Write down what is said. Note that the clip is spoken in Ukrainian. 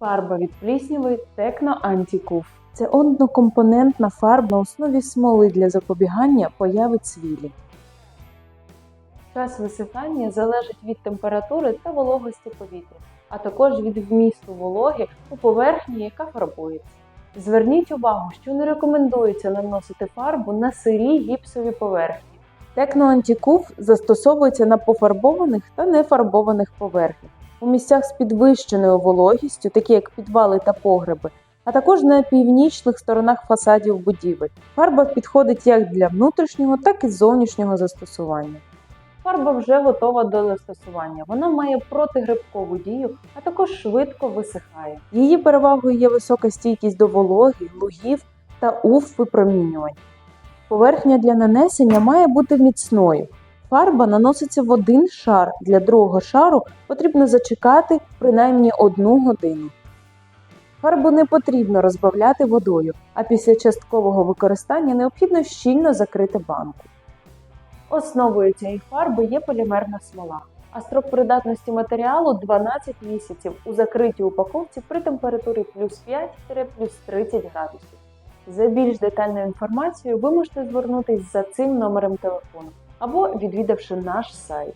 Фарба від плісняви Текно Антікуф. Це однокомпонентна фарба на основі смоли для запобігання появи цвілі. Час висихання залежить від температури та вологості повітря, а також від вмісту вологи у поверхні, яка фарбується. Зверніть увагу, що не рекомендується наносити фарбу на сирі гіпсові поверхні. Текноантікуф застосовується на пофарбованих та нефарбованих поверхнях у місцях з підвищеною вологістю, такі як підвали та погреби, а також на північних сторонах фасадів будівель. Фарба підходить як для внутрішнього, так і зовнішнього застосування. Фарба вже готова до застосування. Вона має протигрибкову дію, а також швидко висихає. Її перевагою є висока стійкість до вологи, лугів та ув випромінювань. Поверхня для нанесення має бути міцною. Фарба наноситься в один шар. Для другого шару потрібно зачекати принаймні одну годину. Фарбу не потрібно розбавляти водою, а після часткового використання необхідно щільно закрити банку. Основою цієї фарби є полімерна смола, а строк придатності матеріалу 12 місяців у закритій упаковці при температурі плюс 5-плюс 30 градусів. За більш детальною інформацією ви можете звернутися за цим номером телефону або відвідавши наш сайт.